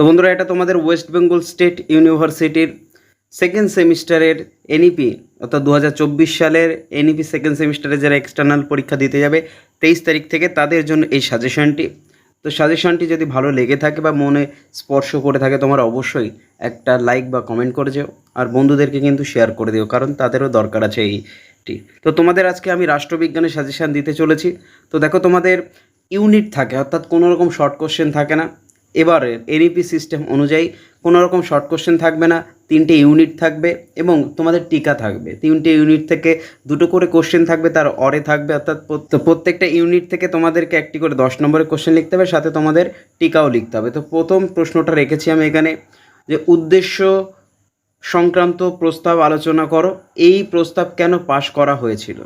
তো বন্ধুরা, এটা তোমাদের ওয়েস্ট বেঙ্গল স্টেট ইউনিভার্সিটির সেকেন্ড সেমিস্টারের এনইপি অর্থাৎ দু হাজার চব্বিশ সালের এনইপি সেকেন্ড সেমিস্টারে যারা এক্সটার্নাল পরীক্ষা দিতে যাবে, তেইশ তারিখ থেকে তাদের জন্য এই সাজেশনটি তো সাজেশনটি যদি ভালো লেগে থাকে বা মনে স্পর্শ করে থাকে, তোমার অবশ্যই একটা লাইক বা কমেন্ট করে যেও, আর বন্ধুদেরকে কিন্তু শেয়ার করে দিও, কারণ তাদেরও দরকার আছে এইটি। তো তোমাদের আজকে আমি রাষ্ট্রবিজ্ঞানের সাজেশান দিতে চলেছি। তো দেখো, তোমাদের ইউনিট থাকে, অর্থাৎ কোনো রকম শর্ট কোশ্চেন থাকে না। এবারে এনইপি সিস্টেম অনুযায়ী কোনো রকম শর্ট কোশ্চেন থাকবে না, তিনটে ইউনিট থাকবে এবং তোমাদের টিকা থাকবে। তিনটে ইউনিট থেকে দুটো করে কোশ্চেন থাকবে, তার অরে থাকবে, অর্থাৎ প্রত- প্রত্যেকটা ইউনিট থেকে তোমাদেরকে একটি করে দশ নম্বরের কোশ্চেন লিখতে হবে, সাথে তোমাদের টিকাও লিখতে হবে। তো প্রথম প্রশ্নটা রেখেছি আমি এখানে, যে উদ্দেশ্য সংক্রান্ত প্রস্তাব আলোচনা করো, এই প্রস্তাব কেন পাশ করা হয়েছিল?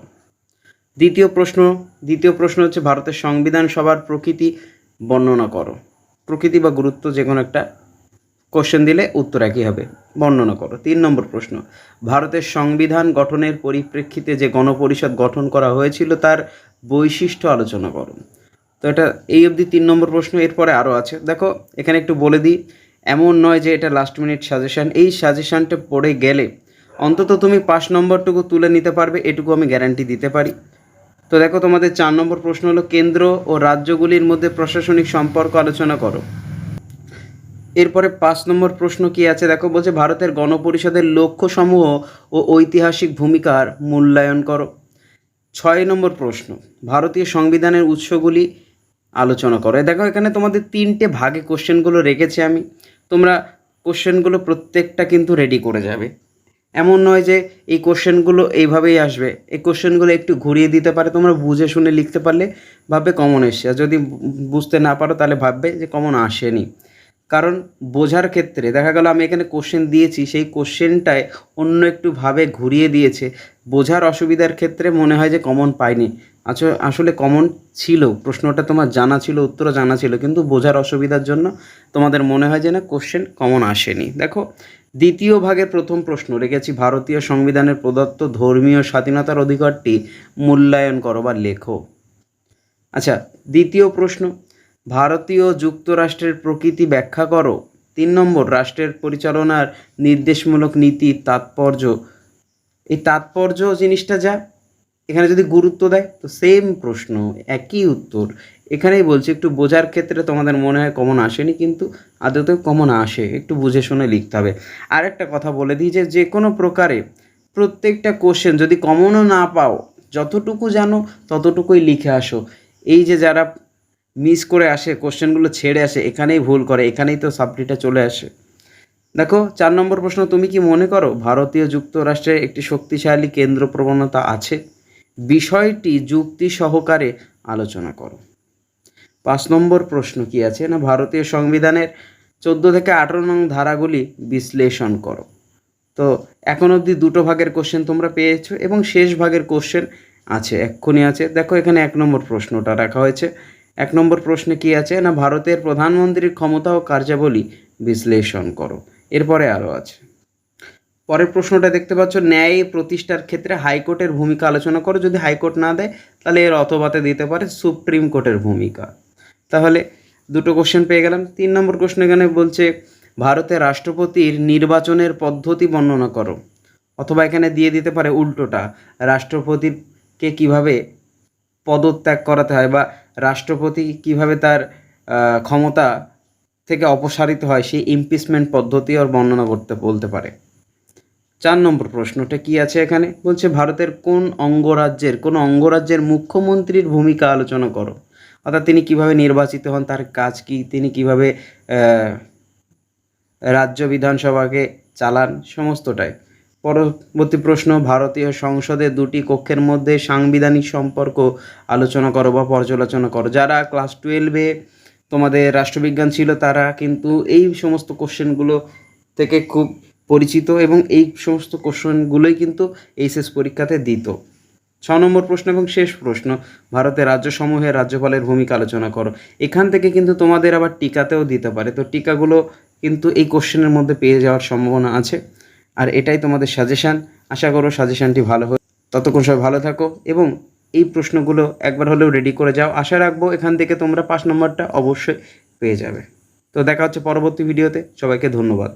দ্বিতীয় প্রশ্ন দ্বিতীয় প্রশ্ন হচ্ছে, ভারতের সংবিধান সভার প্রকৃতি বর্ণনা করো। প্রকৃতি বা গুরুত্ব যে কোনো একটা কোশ্চেন দিলে উত্তর একই হবে। বর্ণনা করো। তিন নম্বর প্রশ্ন। ভারতের সংবিধান গঠনের পরিপ্রেক্ষিতে যে গণপরিষদ গঠন করা হয়েছিল তার বৈশিষ্ট্য আলোচনা করো। তো এটা এই অবধি তিন নম্বর প্রশ্ন, এরপরে আরও আছে। দেখো, এখানে একটু বলে দিই, এমন নয় যে এটা লাস্ট মিনিট সাজেশান এই সাজেশানটা পড়ে গেলে অন্তত তুমি পাঁচ নম্বরটুকু তুলে নিতে পারবে, এটুকু আমি গ্যারান্টি দিতে পারি। তো দেখো, তোমাদের চার নম্বর প্রশ্ন হলো, কেন্দ্র ও রাজ্যগুলির মধ্যে প্রশাসনিক সম্পর্ক আলোচনা করো। এরপরে পাঁচ নম্বর প্রশ্ন কি আছে? দেখো, বলছে, ভারতের গণপরিষদের লক্ষ্যসমূহ ও ঐতিহাসিক ভূমিকার মূল্যায়ন করো। ছয় নম্বর প্রশ্ন, ভারতীয় সংবিধানের উৎসগুলি আলোচনা করো। দেখো, এখানে তোমাদের তিনটে ভাগে কোশ্চেনগুলো রেখেছি আমি। তোমরা কোশ্চেনগুলো প্রত্যেকটা কিন্তু রেডি করে যাবে। এমন নয় যে এই কোশ্চেনগুলো এইভাবেই আসবে। এই কোশ্চেনগুলো একটু ঘুরিয়ে দিতে পারে, তোমরা বুঝে শুনে লিখতে পারলে ভাববে কমন এসছে। আর যদি বুঝতে না পারো তাহলে ভাববে যে কমন আসেনি। কারণ বোঝার ক্ষেত্রে দেখা গেল আমি এখানে কোশ্চেন দিয়েছি, সেই কোশ্চেনটায় অন্য একটু ভাবে ঘুরিয়ে দিয়েছে। বোঝার অসুবিধার ক্ষেত্রে মনে হয় যে কমন পাইনি। আচ- আসলে কমন ছিল, প্রশ্নটা তোমার জানা ছিল উত্তর জানা ছিল, কিন্তু বোঝার অসুবিধার জন্য তোমাদের মনে হয় যে না কোশ্চেন কমন আসেনি। দেখো দ্বিতীয় ভাগের প্রথম প্রশ্ন রেখেছি, ভারতীয় সংবিধানের প্রদত্ত ধর্মীয় স্বাধীনতার অধিকারটি মূল্যায়ন করো বা লেখো। আচ্ছা দ্বিতীয় প্রশ্ন, ভারতীয় যুক্তরাষ্ট্রের প্রকৃতি ব্যাখ্যা করো। তিন নম্বর, রাষ্ট্রের পরিচালনার নির্দেশমূলক নীতি, তাৎপর্য। এই তাৎপর্য জিনিসটা যা এখানে যদি গুরুত্ব দেয়, তো সেম প্রশ্ন, একই উত্তর। এখানেই বলছি, একটু বোঝার ক্ষেত্রে তোমাদের মনে হয় কমন আসেনি, কিন্তু আদতেও কমন আসে, একটু বুঝে শুনে লিখতে হবে। আর একটা কথা বলে দিই যে যে কোনো প্রকারে প্রত্যেকটা কোশ্চেন যদি কমনও না পাও, যতটুকু জানো, ততটুকুই লিখে আসো। এই যে যারা মিস করে আসে কোশ্চেনগুলো ছেড়ে আসে, এখানেই ভুল করে, এখানেই তো সাপ্লিটা চলে আসে। দেখো, চার নম্বর প্রশ্ন, তুমি কি মনে করো, ভারতীয় যুক্তরাষ্ট্রে একটি শক্তিশালী কেন্দ্র প্রবণতা আছে? বিষয়টি যুক্তি সহকারে আলোচনা করো। পাঁচ নম্বর প্রশ্ন কি আছে? না, ভারতীয় সংবিধানের চোদ্দ থেকে আঠারো নং ধারাগুলি বিশ্লেষণ করো। তো, এখন অবধি দুটো ভাগের কোশ্চেন তোমরা পেয়েছ এবং শেষ ভাগের কোশ্চেন আছে, এক্ষুনি আছে। দেখো, এখানে এক নম্বর প্রশ্নটা রাখা হয়েছে। এক নম্বর প্রশ্নে কি আছে? না, ভারতের প্রধানমন্ত্রীর ক্ষমতা ও কার্যাবলী বিশ্লেষণ করো। এরপরে আরও আছে। পরের প্রশ্নটা দেখতে পাচ্ছ, ন্যায় প্রতিষ্ঠার ক্ষেত্রে হাইকোর্টের ভূমিকা আলোচনা করো। যদি হাইকোর্ট না দেয়, তাহলে এর অথবাতে দিতে পারে সুপ্রিম কোর্টের ভূমিকা। তাহলে দুটো কোশ্চেন পেয়ে গেলাম। তিন নম্বর প্রশ্ন এখানে বলছে, ভারতের রাষ্ট্রপতির নির্বাচনের পদ্ধতি বর্ণনা করো। অথবা এখানে দিয়ে দিতে পারে উল্টোটা, রাষ্ট্রপতিকে কীভাবে পদত্যাগ করাতে হয় বা রাষ্ট্রপতি কীভাবে তার ক্ষমতা থেকে অপসারিত হয়, সেই ইমপিচমেন্ট পদ্ধতি ওর বর্ণনা করতে, বলতে পারে। চার নম্বর প্রশ্নটা কি আছে এখানে? বলছে, ভারতের কোন অঙ্গরাজ্যের কোন অঙ্গরাজ্যের মুখ্যমন্ত্রীর ভূমিকা আলোচনা করো? অর্থাৎ তিনি কীভাবে নির্বাচিত হন, তার কাজ কি, তিনি কীভাবে রাজ্য বিধানসভাকে চালান, সমস্তটাই। পরবর্তী প্রশ্ন, ভারতীয় সংসদে দুটি কক্ষের মধ্যে সাংবিধানিক সম্পর্ক আলোচনা করো বা পর্যালোচনা করো? যারা ক্লাস টুয়েলভে তোমাদের রাষ্ট্রবিজ্ঞান ছিল, তারা কিন্তু এই সমস্ত কোশ্চেনগুলো থেকে খুব পরিচিত এবং এই সমস্ত কোশ্চেনগুলোই কিন্তু এইচএস পরীক্ষাতে দিত। ছ নম্বর প্রশ্ন এবং শেষ প্রশ্ন, ভারতের রাজ্যসমূহের রাজ্যপালের ভূমিকা আলোচনা করো। এখান থেকে কিন্তু তোমাদের আবার টিকাতেও দিতে পারে। তো টিকাগুলো কিন্তু এই কোশ্চেনের মধ্যে পেয়ে যাওয়ার সম্ভাবনা আছে। আর এটাই তোমাদের সাজেশান আশা করো সাজেশানটি ভালো হয় ততক্ষণ সবাই ভালো থাকো এবং এই প্রশ্নগুলো একবার হলেও রেডি করে যাও। আশা রাখব এখান থেকে তোমরা পাঁচ নম্বরটা অবশ্যই পেয়ে যাবে। তো দেখা হচ্ছে পরবর্তী ভিডিওতে সবাইকে ধন্যবাদ।